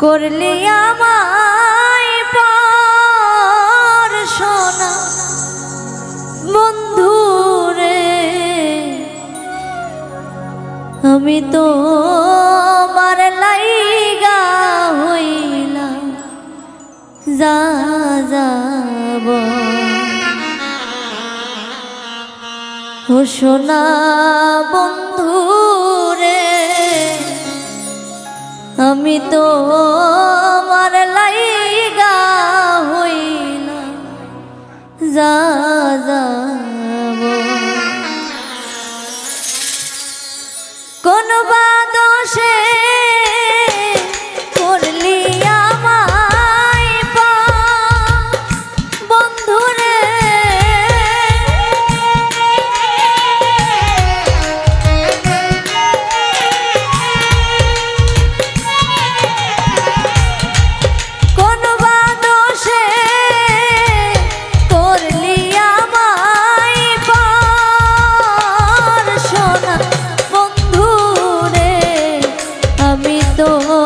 করলি আমায় পর সোনা বন্ধু রে আমি তো মার লাইগা হইলাম, যা যাব ও সোনা বন্ধু আমি তো মার লাইগা হইলাম। যা যাব আমি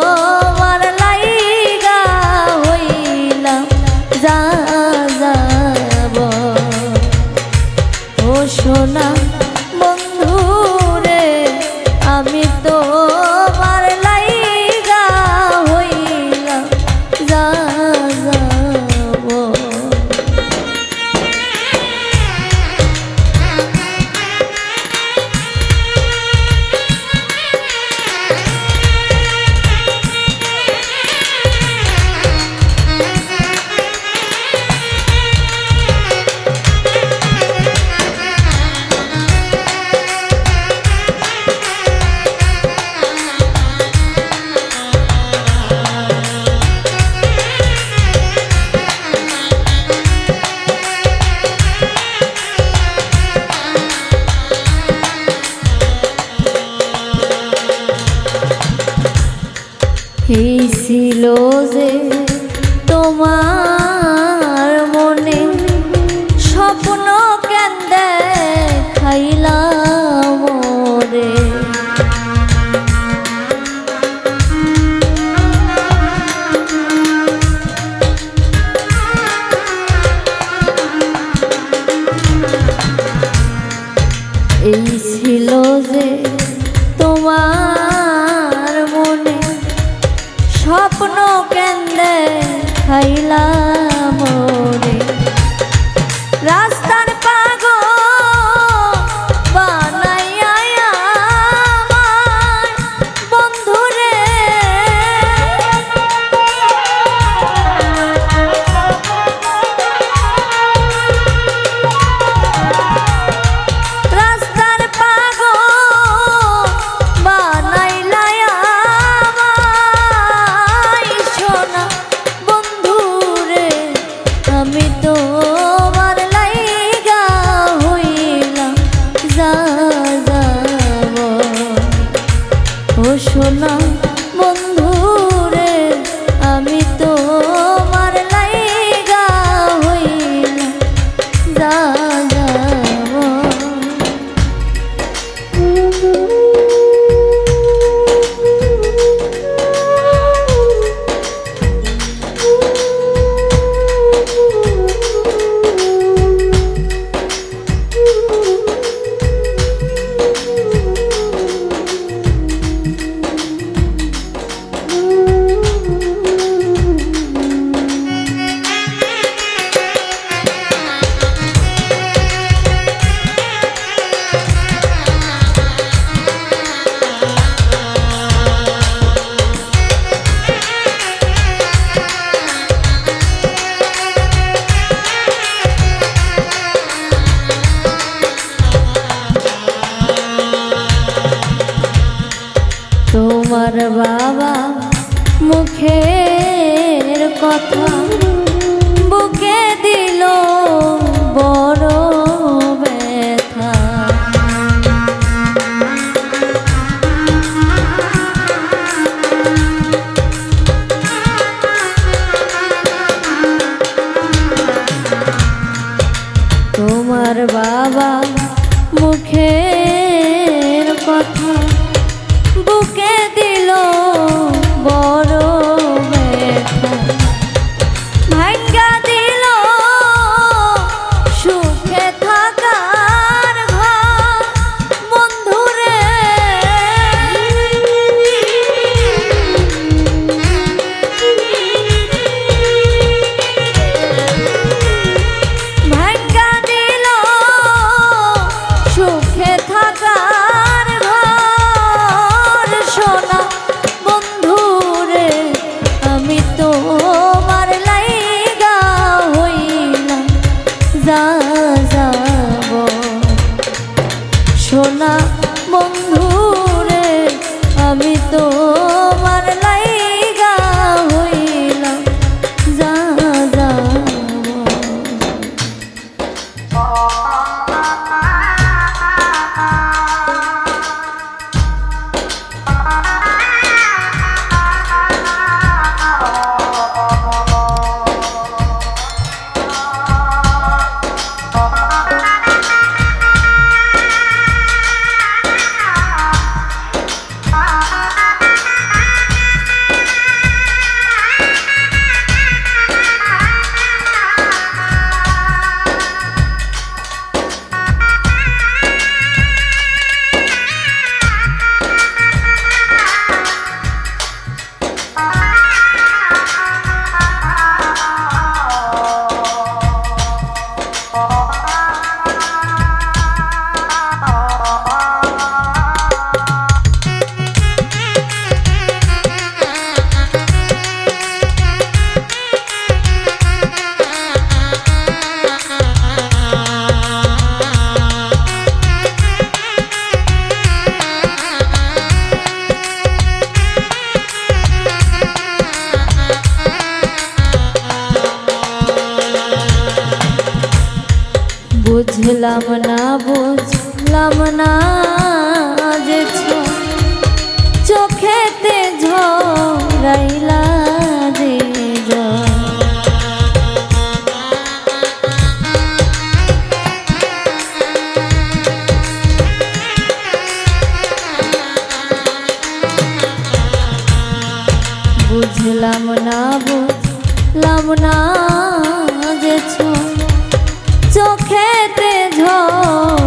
এই ছিল যে তোমার 快乐 যাব ও সোনা বাবা মুখের কথা। যা বুঝলাম না বুঝলাম না যে চোখেতে ঝরাইলা যে। বুঝলাম না বুঝলাম না যে ছো- ধর।